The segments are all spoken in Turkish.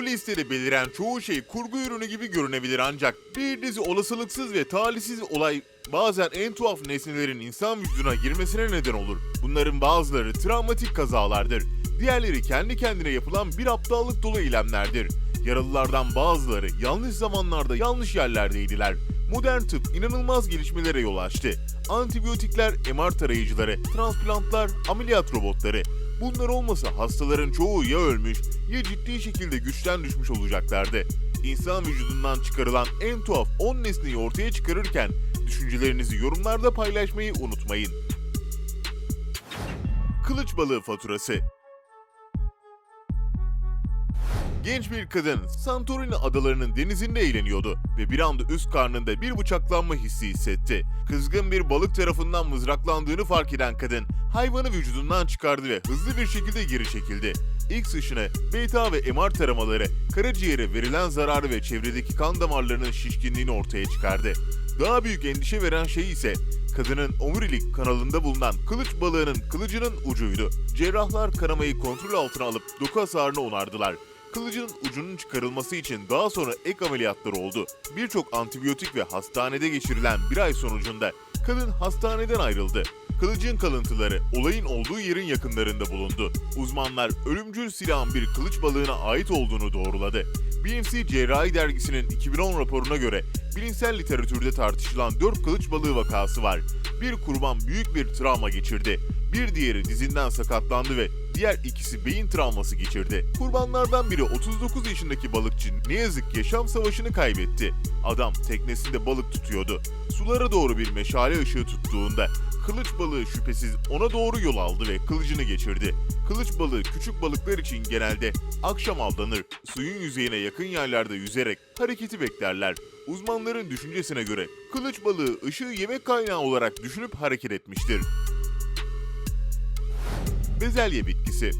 Bu listede beliren çoğu şey kurgu ürünü gibi görünebilir ancak bir dizi olasılıksız ve talihsiz olay bazen en tuhaf nesnelerin insan vücuduna girmesine neden olur. Bunların bazıları travmatik kazalardır. Diğerleri kendi kendine yapılan bir aptallık dolu eylemlerdir. Yaralılardan bazıları yanlış zamanlarda yanlış yerlerdeydiler. Modern tıp inanılmaz gelişmelere yol açtı. Antibiyotikler, MR tarayıcıları, transplantlar, ameliyat robotları. Bunlar olmasa hastaların çoğu ya ölmüş ya ciddi şekilde güçten düşmüş olacaklardı. İnsan vücudundan çıkarılan en tuhaf 10 nesneyi ortaya çıkarırken düşüncelerinizi yorumlarda paylaşmayı unutmayın. Kılıç balığı faturası Genç bir kadın Santorini adalarının denizinde eğleniyordu ve bir anda üst karnında bir bıçaklanma hissi hissetti. Kızgın bir balık tarafından mızraklandığını fark eden kadın hayvanı vücudundan çıkardı ve hızlı bir şekilde geri çekildi. İlk sıçını beta ve MR taramaları karaciğere verilen zararı ve çevredeki kan damarlarının şişkinliğini ortaya çıkardı. Daha büyük endişe veren şey ise kadının omurilik kanalında bulunan kılıç balığının kılıcının ucuydu. Cerrahlar kanamayı kontrol altına alıp doku hasarını onardılar. Kılıcın ucunun çıkarılması için daha sonra ek ameliyatlar oldu. Birçok antibiyotik ve hastanede geçirilen bir ay sonucunda kadın hastaneden ayrıldı. Kılıcın kalıntıları olayın olduğu yerin yakınlarında bulundu. Uzmanlar ölümcül silahın bir kılıç balığına ait olduğunu doğruladı. BMC Cerrahi Dergisi'nin 2010 raporuna göre bilimsel literatürde tartışılan 4 kılıç balığı vakası var. Bir kurban büyük bir travma geçirdi. Bir diğeri dizinden sakatlandı ve diğer ikisi beyin travması geçirdi. Kurbanlardan biri 39 yaşındaki balıkçı ne yazık ki yaşam savaşını kaybetti. Adam teknesinde balık tutuyordu. Sulara doğru bir meşale ışığı tuttuğunda kılıç balığı şüphesiz ona doğru yol aldı ve kılıcını geçirdi. Kılıç balığı küçük balıklar için genelde akşam avlanır. Suyun yüzeyine yakın yerlerde yüzerek hareketi beklerler. Uzmanların düşüncesine göre kılıç balığı ışığı yemek kaynağı olarak düşünüp hareket etmiştir. Bezelye bitkisi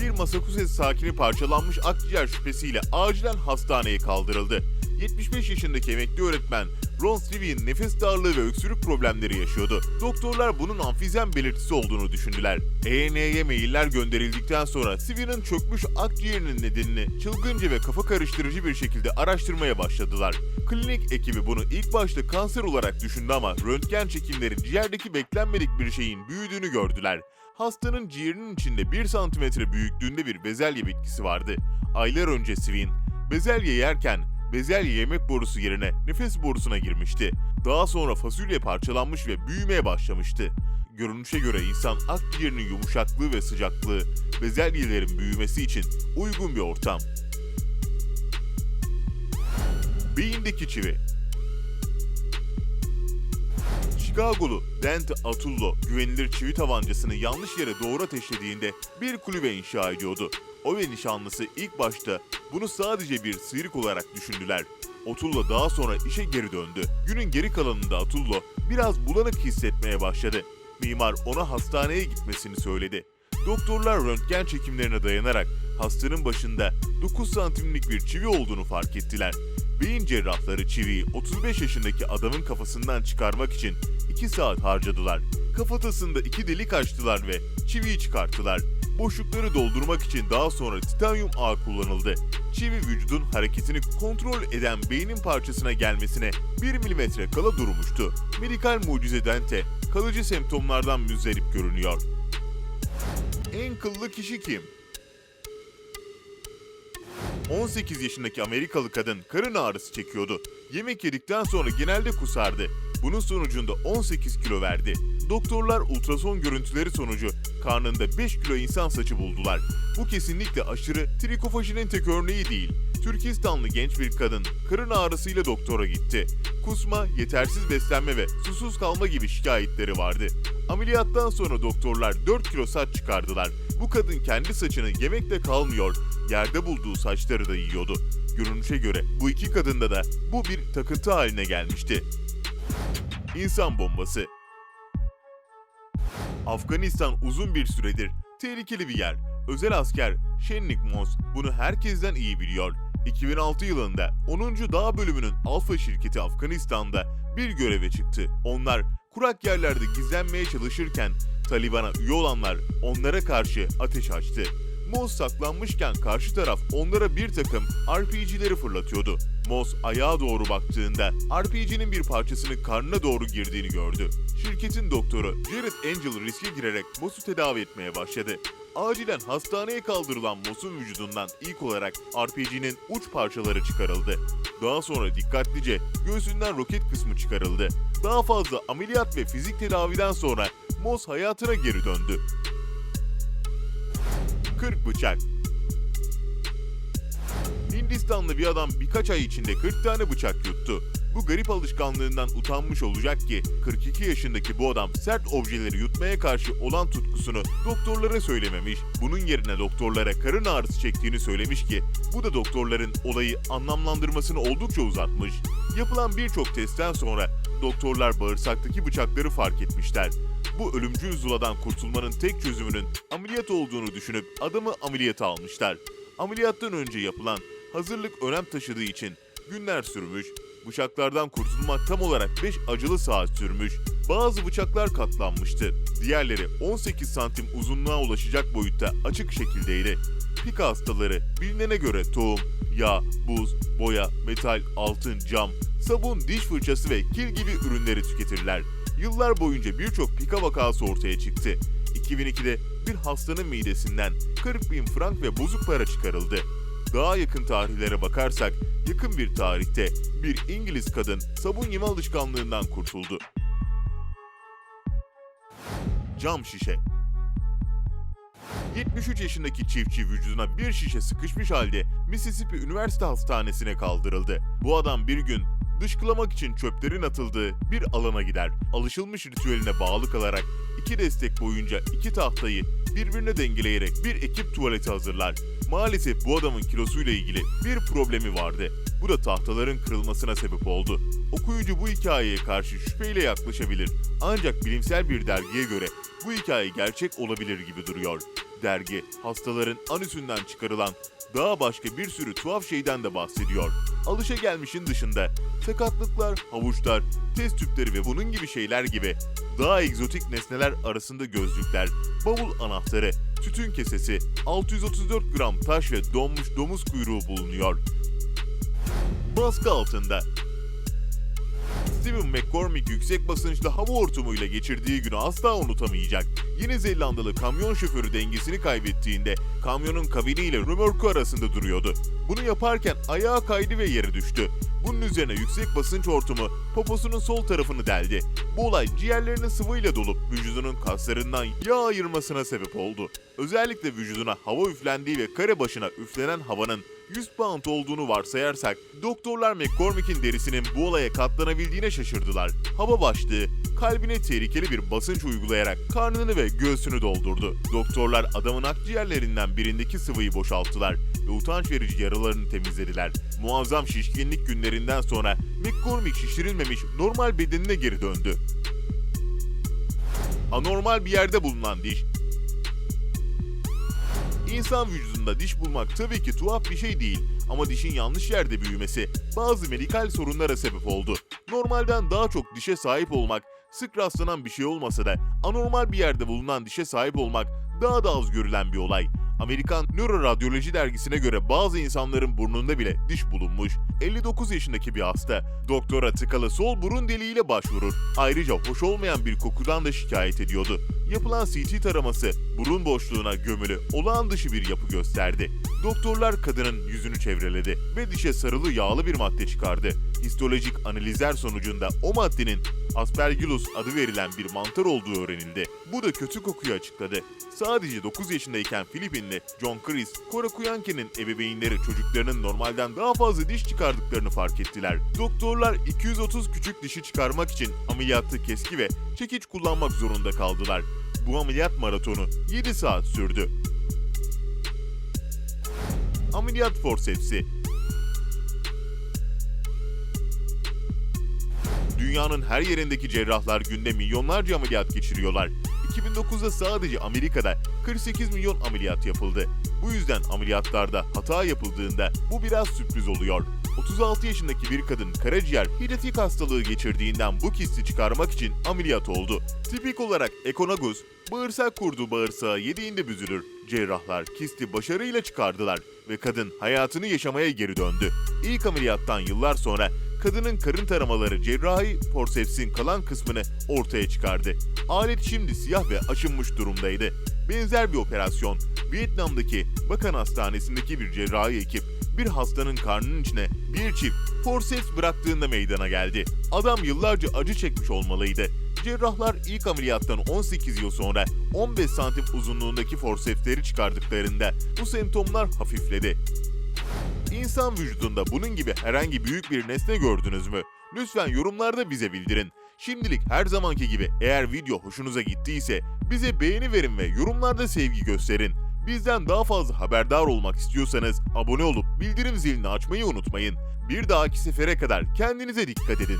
bir Massachusetts sakini parçalanmış akciğer şüphesiyle acilen hastaneye kaldırıldı. 75 yaşındaki emekli öğretmen Ron Steven nefes darlığı ve öksürük problemleri yaşıyordu. Doktorlar bunun amfizem belirtisi olduğunu düşündüler. ENE'ye mailler gönderildikten sonra Steven'ın çökmüş akciğerinin nedenini çılgınca ve kafa karıştırıcı bir şekilde araştırmaya başladılar. Klinik ekibi bunu ilk başta kanser olarak düşündü ama röntgen çekimleri ciğerdeki beklenmedik bir şeyin büyüdüğünü gördüler. Hastanın ciğerinin içinde 1 santimetre büyüklüğünde bir bezelye bitkisi vardı. Aylar önce Swin, bezelye yerken bezelye yemek borusu yerine nefes borusuna girmişti. Daha sonra fasulye parçalanmış ve büyümeye başlamıştı. Görünüşe göre insan akciğerinin yumuşaklığı ve sıcaklığı bezelyelerin büyümesi için uygun bir ortam. Beyindeki çivi Chicago'lu Dante Atullo güvenilir çivi tabancasını yanlış yere doğru ateşlediğinde bir kulübe inşa ediyordu. O ve nişanlısı ilk başta bunu sadece bir sıyrık olarak düşündüler. Atullo daha sonra işe geri döndü. Günün geri kalanında Atullo biraz bulanık hissetmeye başladı. Mimar ona hastaneye gitmesini söyledi. Doktorlar röntgen çekimlerine dayanarak hastanın başında 9 santimlik bir çivi olduğunu fark ettiler. Beyin cerrahları çiviyi 35 yaşındaki adamın kafasından çıkarmak için 2 saat harcadılar. Kafatasında iki delik açtılar ve çiviyi çıkarttılar. Boşlukları doldurmak için daha sonra titanyum ağ kullanıldı. Çivi vücudun hareketini kontrol eden beynin parçasına gelmesine 1 milimetre kala durmuştu. Medikal mucize Dante, kalıcı semptomlardan müzdarip görünüyor. En kıllı kişi kim? 18 yaşındaki Amerikalı kadın karın ağrısı çekiyordu. Yemek yedikten sonra genelde kusardı. Bunun sonucunda 18 kilo verdi. Doktorlar ultrason görüntüleri sonucu karnında 5 kilo insan saçı buldular. Bu kesinlikle aşırı trikofajinin tek örneği değil. Türkistanlı genç bir kadın karın ağrısıyla doktora gitti. Kusma, yetersiz beslenme ve susuz kalma gibi şikayetleri vardı. Ameliyattan sonra doktorlar 4 kilo saç çıkardılar. Bu kadın kendi saçını yemekle kalmıyor, yerde bulduğu saçları da yiyordu. Görünüşe göre bu iki kadında da bu bir takıntı haline gelmişti. İnsan bombası Afganistan uzun bir süredir tehlikeli bir yer. Özel asker Shenlik Mons bunu herkesten iyi biliyor. 2006 yılında 10. Dağ bölümünün Alfa şirketi Afganistan'da bir göreve çıktı. Onlar kurak yerlerde gizlenmeye çalışırken Taliban'a üye olanlar onlara karşı ateş açtı. Moss saklanmışken karşı taraf onlara bir takım RPG'leri fırlatıyordu. Moss ayağa doğru baktığında RPG'nin bir parçasının karnına doğru girdiğini gördü. Şirketin doktoru Jared Angel riske girerek Moss'u tedavi etmeye başladı. Acilen hastaneye kaldırılan Moss'un vücudundan ilk olarak RPG'nin uç parçaları çıkarıldı. Daha sonra dikkatlice göğsünden roket kısmı çıkarıldı. Daha fazla ameliyat ve fizik tedaviden sonra Moss hayatına geri döndü. 40 bıçak Hindistanlı bir adam birkaç ay içinde 40 tane bıçak yuttu. Bu garip alışkanlığından utanmış olacak ki 42 yaşındaki bu adam sert objeleri yutmaya karşı olan tutkusunu doktorlara söylememiş. Bunun yerine doktorlara karın ağrısı çektiğini söylemiş ki bu da doktorların olayı anlamlandırmasını oldukça uzatmış. Yapılan birçok testten sonra doktorlar bağırsaktaki bıçakları fark etmişler. Bu ölümcül zuladan kurtulmanın tek çözümünün ameliyat olduğunu düşünüp adamı ameliyata almışlar. Ameliyattan önce yapılan hazırlık önem taşıdığı için günler sürmüş, bıçaklardan kurtulmak tam olarak 5 acılı saat sürmüş, bazı bıçaklar katlanmıştı. Diğerleri 18 santim uzunluğa ulaşacak boyutta açık şekildeydi. Pika hastaları bilinene göre tohum, yağ, buz, boya, metal, altın, cam, sabun, diş fırçası ve kil gibi ürünleri tüketirler. Yıllar boyunca birçok pika vakası ortaya çıktı. 2002'de bir hastanın midesinden 40 bin frank ve bozuk para çıkarıldı. Daha yakın tarihlere bakarsak, yakın bir tarihte bir İngiliz kadın sabun yeme alışkanlığından kurtuldu. Cam şişe 73 yaşındaki çiftçi vücuduna bir şişe sıkışmış halde Mississippi Üniversite Hastanesi'ne kaldırıldı. Bu adam bir gün dışkılamak için çöplerin atıldığı bir alana gider. Alışılmış ritüeline bağlı kalarak iki destek boyunca iki tahtayı birbirine dengeleyerek bir ekip tuvaleti hazırlar. Maalesef bu adamın kilosuyla ilgili bir problemi vardı. Bu da tahtaların kırılmasına sebep oldu. Okuyucu bu hikayeye karşı şüpheyle yaklaşabilir. Ancak bilimsel bir dergiye göre bu hikaye gerçek olabilir gibi duruyor. Dergi, hastaların anüsünden çıkarılan daha başka bir sürü tuhaf şeyden de bahsediyor. Alışagelmişin dışında sakatlıklar, havuçlar, test tüpleri ve bunun gibi şeyler gibi daha egzotik nesneler arasında gözlükler, bavul anahtarı, tütün kesesi, 634 gram taş ve donmuş domuz kuyruğu bulunuyor. Baskı altında Stephen McCormick yüksek basınçlı hava hortumuyla geçirdiği günü asla unutamayacak. Yeni Zelandalı kamyon şoförü dengesini kaybettiğinde kamyonun kabiniyle römorku arasında duruyordu. Bunu yaparken ayağa kaydı ve yere düştü. Bunun üzerine yüksek basınç hortumu poposunun sol tarafını deldi. Bu olay ciğerlerinin sıvıyla dolup vücudunun kaslarından yağ ayırmasına sebep oldu. Özellikle vücuduna hava üflendiği ve kare başına üflenen havanın 100 pound olduğunu varsayarsak, doktorlar McCormick'in derisinin bu olaya katlanabildiğine şaşırdılar. Hava başlığı, kalbine tehlikeli bir basınç uygulayarak karnını ve göğsünü doldurdu. Doktorlar adamın akciğerlerinden birindeki sıvıyı boşalttılar ve utanç verici yaralarını temizlediler. Muazzam şişkinlik günlerinden sonra McCormick şişirilmemiş normal bedenine geri döndü. Anormal bir yerde bulunan diş, İnsan vücudunda diş bulmak tabii ki tuhaf bir şey değil ama dişin yanlış yerde büyümesi bazı medikal sorunlara sebep oldu. Normalden daha çok dişe sahip olmak sık rastlanan bir şey olmasa da anormal bir yerde bulunan dişe sahip olmak daha da az görülen bir olay. Amerikan Nöroradyoloji dergisine göre bazı insanların burnunda bile diş bulunmuş. 59 yaşındaki bir hasta doktora tıkalı sol burun deliğiyle başvurur. Ayrıca hoş olmayan bir kokudan da şikayet ediyordu. Yapılan CT taraması burun boşluğuna gömülü olağan dışı bir yapı gösterdi. Doktorlar kadının yüzünü çevreledi ve dişe sarılı yağlı bir madde çıkardı. Histolojik analizler sonucunda o maddenin Aspergillus adı verilen bir mantar olduğu öğrenildi. Bu da kötü kokuyu açıkladı. Sadece 9 yaşındayken Filipinli John Chris, Korakuyanke'nin ebeveynleri çocuklarının normalden daha fazla diş çıkardıklarını fark ettiler. Doktorlar 230 küçük dişi çıkarmak için ameliyatı keski ve çekiç kullanmak zorunda kaldılar. Bu ameliyat maratonu 7 saat sürdü. Ameliyat forsepsi Dünyanın her yerindeki cerrahlar günde milyonlarca ameliyat geçiriyorlar. 2009'da sadece Amerika'da 48 milyon ameliyat yapıldı. Bu yüzden ameliyatlarda hata yapıldığında bu biraz sürpriz oluyor. 36 yaşındaki bir kadın karaciğer hidatif hastalığı geçirdiğinden bu kisti çıkarmak için ameliyat oldu. Tipik olarak ekonagus, bağırsak kurdu bağırsağı yediğinde büzülür. Cerrahlar kisti başarıyla çıkardılar ve kadın hayatını yaşamaya geri döndü. İlk ameliyattan yıllar sonra kadının karın taramaları cerrahi porsepsin kalan kısmını ortaya çıkardı. Alet şimdi siyah ve aşınmış durumdaydı. Benzer bir operasyon Vietnam'daki Bakan Hastanesi'ndeki bir cerrahi ekip bir hastanın karnının içine bir çift forceps bıraktığında meydana geldi. Adam yıllarca acı çekmiş olmalıydı. Cerrahlar ilk ameliyattan 18 yıl sonra 15 santim uzunluğundaki forcepsleri çıkardıklarında bu semptomlar hafifledi. İnsan vücudunda bunun gibi herhangi büyük bir nesne gördünüz mü? Lütfen yorumlarda bize bildirin. Şimdilik her zamanki gibi eğer video hoşunuza gittiyse bize beğeni verin ve yorumlarda sevgi gösterin. Bizden daha fazla haberdar olmak istiyorsanız abone olup bildirim zilini açmayı unutmayın. Bir dahaki sefere kadar kendinize dikkat edin.